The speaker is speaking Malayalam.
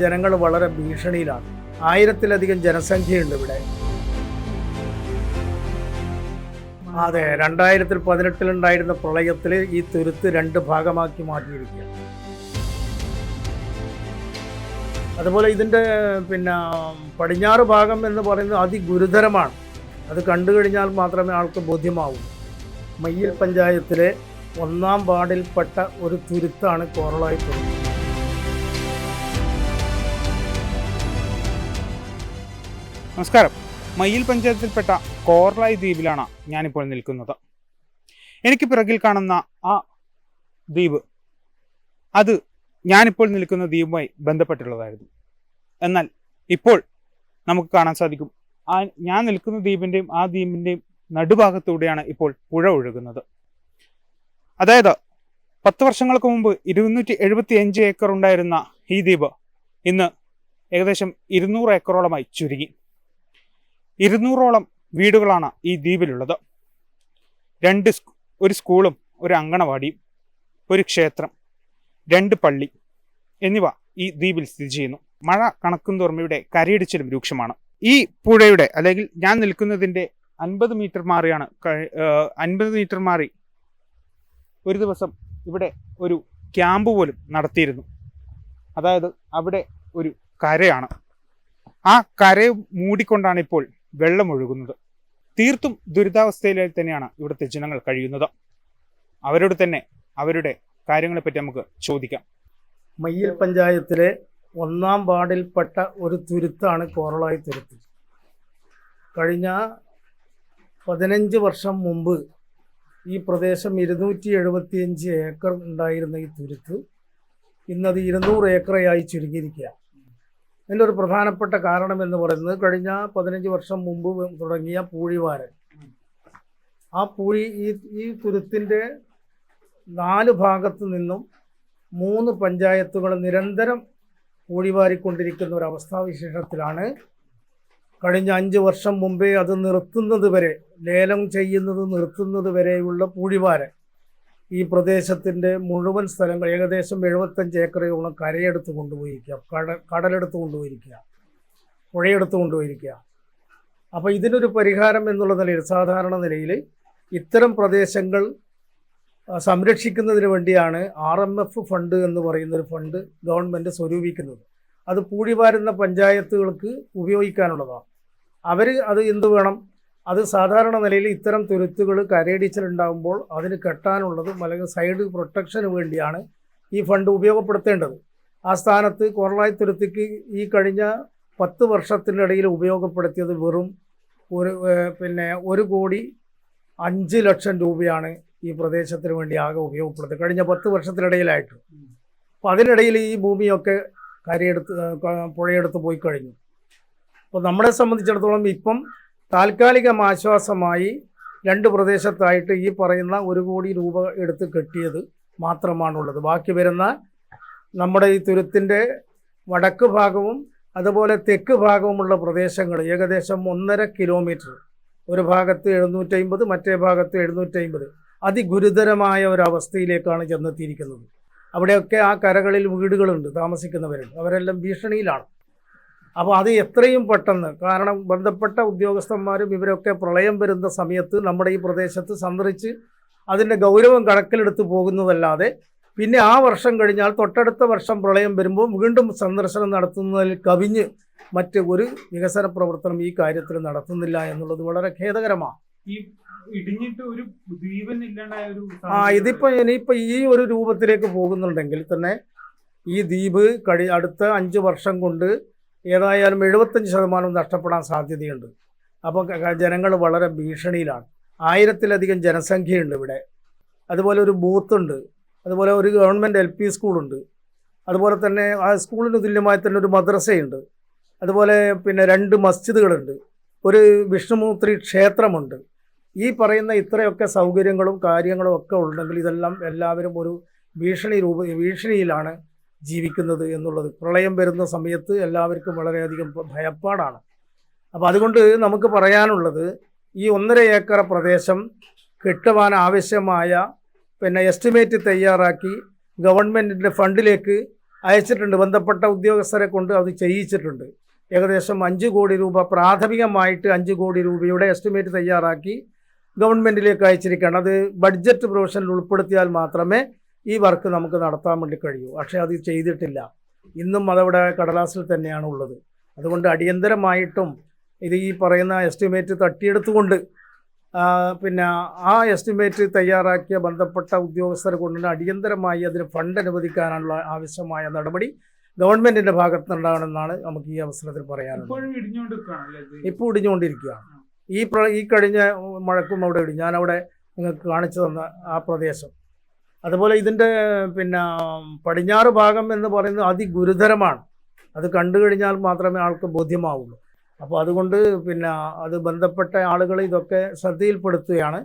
ജനങ്ങൾ വളരെ ഭീഷണിയിലാണ്. ആയിരത്തിലധികം ജനസംഖ്യയുണ്ട് ഇവിടെ. അതെ രണ്ടായിരത്തിൽ പതിനെട്ടിലുണ്ടായിരുന്ന പ്രളയത്തിൽ ഈ തുരുത്ത് രണ്ട് ഭാഗമാക്കി മാറ്റിയിരിക്കുകയാണ്. അതുപോലെ ഇതിന്റെ പിന്നെ പടിഞ്ഞാറ് ഭാഗം എന്ന് പറയുന്നത് അതിഗുരുതരമാണ്. അത് കണ്ടു കഴിഞ്ഞാൽ മാത്രമേ ആൾക്ക് ബോധ്യമാവൂ. മയ്യിൽ പഞ്ചായത്തിലെ ഒന്നാം വാർഡിൽപ്പെട്ട ഒരു തുരുത്താണ് കോറളായി തുരുത്ത് നമസ്കാരം. മയിൽ പഞ്ചായത്തിൽപ്പെട്ട കോർലായി ദ്വീപിലാണ് ഞാനിപ്പോൾ നിൽക്കുന്നത്. എനിക്ക് പിറകിൽ കാണുന്ന ആ ദ്വീപ് അത് ഞാനിപ്പോൾ നിൽക്കുന്ന ദ്വീപുമായി ബന്ധപ്പെട്ടുള്ളതായിരുന്നു. എന്നാൽ ഇപ്പോൾ നമുക്ക് കാണാൻ സാധിക്കും ആ ഞാൻ നിൽക്കുന്ന ദ്വീപിന്റെയും ആ ദ്വീപിന്റെയും നടുഭാഗത്തൂടെയാണ് ഇപ്പോൾ പുഴ ഒഴുകുന്നത്. അതായത് പത്ത് വർഷങ്ങൾക്ക് മുമ്പ് ഇരുന്നൂറ്റി എഴുപത്തി അഞ്ച് ഏക്കർ ഉണ്ടായിരുന്ന ഈ ദ്വീപ് ഇന്ന് ഏകദേശം ഇരുന്നൂറ് ഏക്കറോളമായി ചുരുങ്ങി. ഇരുന്നൂറോളം വീടുകളാണ് ഈ ദ്വീപിലുള്ളത്. രണ്ട് ഒരു സ്കൂളും ഒരു അങ്കണവാടിയും ഒരു ക്ഷേത്രം രണ്ട് പള്ളി എന്നിവ ഈ ദ്വീപിൽ സ്ഥിതി ചെയ്യുന്നു. മഴ കണക്കും തോറും ഇവിടെ കരയിടിച്ചിലും രൂക്ഷമാണ്. ഈ പുഴയുടെ അല്ലെങ്കിൽ ഞാൻ നിൽക്കുന്നതിന്റെ അൻപത് മീറ്റർ മാറിയാണ് അൻപത് മീറ്റർ മാറി ഒരു ദിവസം ഇവിടെ ഒരു ക്യാമ്പ് പോലും നടത്തിയിരുന്നു. അതായത് അവിടെ ഒരു കരയാണ്. ആ കരയെ മൂടിക്കൊണ്ടാണ് ഇപ്പോൾ വെള്ളം ഒഴുകുന്നത്. തീർത്തും ദുരിതാവസ്ഥയിലായി തന്നെയാണ് ഇവിടുത്തെ ജനങ്ങൾ കഴിയുന്നത്. അവരോട് തന്നെ അവരുടെ കാര്യങ്ങളെപ്പറ്റി നമുക്ക് ചോദിക്കാം. മയ്യൽ പഞ്ചായത്തിലെ ഒന്നാം വാർഡിൽപ്പെട്ട ഒരു തുരുത്താണ് കോറളായി തുരുത്ത്. കഴിഞ്ഞ പതിനഞ്ച് വർഷം മുമ്പ് ഈ പ്രദേശം ഇരുന്നൂറ്റി എഴുപത്തിയഞ്ച് ഏക്കർ ഉണ്ടായിരുന്ന ഈ തുരുത്ത് ഇന്നത് ഇരുന്നൂറ് ഏക്കറായി ചുരുങ്ങിയിരിക്കുക അതിന്റെ ഒരു പ്രധാനപ്പെട്ട കാരണം എന്ന് പറയുന്നത് കഴിഞ്ഞ പതിനഞ്ച് വർഷം മുമ്പ് തുടങ്ങിയ പൂഴിവാരൻ. ആ പൂഴി ഈ ഈ തുരുത്തിന്റെ നാല് ഭാഗത്തു നിന്നും മൂന്ന് പഞ്ചായത്തുകൾ നിരന്തരം പൂഴിവാരിക്കൊണ്ടിരിക്കുന്ന ഒരു അവസ്ഥാവിശേഷത്തിലാണ് കഴിഞ്ഞ അഞ്ച് വർഷം മുമ്പേ അത് നിർത്തുന്നത് വരെ ലേലം ചെയ്യുന്നത് നിർത്തുന്നത് വരെയുള്ള പൂഴിവാരൻ. ഈ പ്രദേശത്തിന്റെ മുഴുവൻ സ്ഥലങ്ങൾ ഏകദേശം എഴുപത്തഞ്ച് ഏക്കറയോളം കരയെടുത്ത് കൊണ്ടുപോയിരിക്കുക. കട കടലെടുത്ത് കൊണ്ടുപോയിരിക്കുക. പുഴയെടുത്ത് കൊണ്ടുപോയിരിക്കുക. അപ്പോൾ ഇതിനൊരു പരിഹാരം എന്നുള്ള നിലയിൽ സാധാരണ നിലയിൽ ഇത്തരം പ്രദേശങ്ങൾ സംരക്ഷിക്കുന്നതിന് വേണ്ടിയാണ് ആർ എം എഫ് ഫണ്ട് എന്ന് പറയുന്നൊരു ഫണ്ട് ഗവൺമെന്റ് സ്വരൂപിക്കുന്നത്. അത് പൂഴിവാരുന്ന പഞ്ചായത്തുകൾക്ക് ഉപയോഗിക്കാനുള്ളതാണ്. അവർ അത് എന്ത് വേണം? അത് സാധാരണ നിലയിൽ ഇത്തരം തുരുത്തുകൾ കരയിടിച്ചിലുണ്ടാകുമ്പോൾ അതിന് കെട്ടാനുള്ളതും അല്ലെങ്കിൽ സൈഡ് പ്രൊട്ടക്ഷന് വേണ്ടിയാണ് ഈ ഫണ്ട് ഉപയോഗപ്പെടുത്തേണ്ടത്. ആ സ്ഥാനത്ത് കൊറളായി തുരുത്തിക്ക് ഈ കഴിഞ്ഞ പത്ത് വർഷത്തിനിടയിൽ ഉപയോഗപ്പെടുത്തിയത് വെറും ഒരു പിന്നെ ഒരു കോടി അഞ്ച് ലക്ഷം രൂപയാണ് ഈ പ്രദേശത്തിന് വേണ്ടി ആകെ ഉപയോഗപ്പെടുത്തുക കഴിഞ്ഞ പത്ത് വർഷത്തിനിടയിലായിട്ട്. അപ്പോൾ അതിനിടയിൽ ഈ ഭൂമിയൊക്കെ കരയെടുത്ത് പുഴയെടുത്ത് പോയി കഴിഞ്ഞു. അപ്പോൾ നമ്മളെ സംബന്ധിച്ചിടത്തോളം ഇപ്പം താൽക്കാലികം ആശ്വാസമായി രണ്ട് പ്രദേശത്തായിട്ട് ഈ പറയുന്ന ഒരു കോടി രൂപ എടുത്ത് കെട്ടിയത് മാത്രമാണുള്ളത്. ബാക്കി വരുന്ന നമ്മുടെ ഈ തുരുത്തിന്റെ വടക്ക് ഭാഗവും അതുപോലെ തെക്ക് ഭാഗവുമുള്ള പ്രദേശങ്ങൾ ഏകദേശം ഒന്നര കിലോമീറ്റർ. ഒരു ഭാഗത്ത് എഴുന്നൂറ്റമ്പത് മറ്റേ ഭാഗത്ത് എഴുന്നൂറ്റമ്പത് അതിഗുരുതരമായ ഒരവസ്ഥയിലേക്കാണ് ചെന്നെത്തിയിരിക്കുന്നത്. അവിടെയൊക്കെ ആ കരകളിൽ വീടുകളുണ്ട് താമസിക്കുന്നവരുണ്ട്. അവരെല്ലാം ഭീഷണിയിലാണ്. അപ്പോൾ അത് എത്രയും പെട്ടെന്ന് കാരണം ബന്ധപ്പെട്ട ഉദ്യോഗസ്ഥന്മാരും ഇവരൊക്കെ പ്രളയം വരുന്ന സമയത്ത് നമ്മുടെ ഈ പ്രദേശത്ത് സന്ദർശിച്ച് അതിന്റെ ഗൗരവം കണക്കിലെടുത്ത് പോകുന്നതല്ലാതെ പിന്നെ ആ വർഷം കഴിഞ്ഞാൽ തൊട്ടടുത്ത വർഷം പ്രളയം വരുമ്പോൾ വീണ്ടും സന്ദർശനം നടത്തുന്നതിൽ കവിഞ്ഞ് മറ്റ് ഒരു വികസന പ്രവർത്തനം ഈ കാര്യത്തിൽ നടത്തുന്നില്ല എന്നുള്ളത് വളരെ ഖേദകരമാണ്. ഈ ഇടിഞ്ഞിട്ട് ഒരു ഒരു ആ ഇതിപ്പോൾ ഇനിയിപ്പോൾ ഈ ഒരു രൂപത്തിലേക്ക് പോകുന്നുണ്ടെങ്കിൽ തന്നെ ഈ ദ്വീപ് കഴി അടുത്ത അഞ്ച് വർഷം കൊണ്ട് ഏതായാലും എഴുപത്തഞ്ച് ശതമാനം നഷ്ടപ്പെടാൻ സാധ്യതയുണ്ട്. അപ്പോൾ ജനങ്ങൾ വളരെ ഭീഷണിയിലാണ്. ആയിരത്തിലധികം ജനസംഖ്യയുണ്ട് ഇവിടെ. അതുപോലെ ഒരു ബൂത്തുണ്ട്. അതുപോലെ ഒരു ഗവൺമെന്റ് എൽ പി സ്കൂളുണ്ട്. അതുപോലെ തന്നെ ആ സ്കൂളിന് തുല്യമായി തന്നെ ഒരു മദ്രസയുണ്ട്. അതുപോലെ പിന്നെ രണ്ട് മസ്ജിദുകളുണ്ട്. ഒരു വിഷ്ണുമൂർത്തി ക്ഷേത്രമുണ്ട്. ഈ പറയുന്ന ഇത്രയൊക്കെ സൗകര്യങ്ങളും കാര്യങ്ങളും ഒക്കെ ഉണ്ടെങ്കിൽ ഇതെല്ലാം എല്ലാവരും ഒരു ഭീഷണി രൂപ ഭീഷണിയിലാണ്. ജീവിക്കുന്നത് എന്നുള്ളത്. പ്രളയം വരുന്ന സമയത്ത് എല്ലാവർക്കും വളരെയധികം ഭയപ്പാടാണ്. അപ്പോൾ അതുകൊണ്ട് നമുക്ക് പറയാനുള്ളത് ഈ ഒന്നര ഏക്കർ പ്രദേശം കെട്ടുവാൻ ആവശ്യമായ പിന്നെ എസ്റ്റിമേറ്റ് തയ്യാറാക്കി ഗവൺമെന്റിന്റെ ഫണ്ടിലേക്ക് അയച്ചിട്ടുണ്ട്. ബന്ധപ്പെട്ട ഉദ്യോഗസ്ഥരെ കൊണ്ട് അത് ചെയ്യിച്ചിട്ടുണ്ട്. ഏകദേശം അഞ്ച് കോടി രൂപ പ്രാഥമികമായിട്ട് അഞ്ച് കോടി രൂപയുടെ എസ്റ്റിമേറ്റ് തയ്യാറാക്കി ഗവൺമെന്റിലേക്ക് അയച്ചിരിക്കുകയാണ്. അത് ബഡ്ജറ്റ് പ്രൊവിഷനിൽ ഉൾപ്പെടുത്തിയാൽ മാത്രമേ ഈ വർക്ക് നമുക്ക് നടത്താൻ വേണ്ടി കഴിയൂ. പക്ഷേ അത് ചെയ്തിട്ടില്ല. ഇന്നും അതവിടെ കടലാസിൽ തന്നെയാണ് ഉള്ളത്. അതുകൊണ്ട് അടിയന്തരമായിട്ടും ഇത് ഈ പറയുന്ന എസ്റ്റിമേറ്റ് തട്ടിയെടുത്തുകൊണ്ട് പിന്നെ ആ എസ്റ്റിമേറ്റ് തയ്യാറാക്കിയ ബന്ധപ്പെട്ട ഉദ്യോഗസ്ഥർ കൊണ്ട് അടിയന്തരമായി അതിന് ഫണ്ട് അനുവദിക്കാനുള്ള ആവശ്യമായ നടപടി ഗവൺമെന്റിന്റെ ഭാഗത്ത് നിന്നുണ്ടാകണമെന്നാണ് നമുക്ക് ഈ അവസരത്തിൽ പറയാനുള്ളത്? ഇപ്പോൾ ഇടിഞ്ഞുകൊണ്ടിരിക്കുകയാണ്. ഈ പ്ര ഈ കഴിഞ്ഞ മഴക്കും അവിടെ ഇടി ഞാനവിടെ നിങ്ങൾക്ക് കാണിച്ചു തന്ന ആ പ്രദേശം. അതുപോലെ ഇതിന്റെ പിന്നെ പടിഞ്ഞാറ് ഭാഗം എന്ന് പറയുന്നത് അതിഗുരുതരമാണ്. അത് കണ്ടു കഴിഞ്ഞാൽ മാത്രമേ ആൾക്ക് ബോധ്യമാവുള്ളൂ. അപ്പോൾ അതുകൊണ്ട് പിന്നെ അത് ബന്ധപ്പെട്ട ആളുകൾ ഇതൊക്കെ ശ്രദ്ധയിൽപ്പെടുത്തുകയാണ്.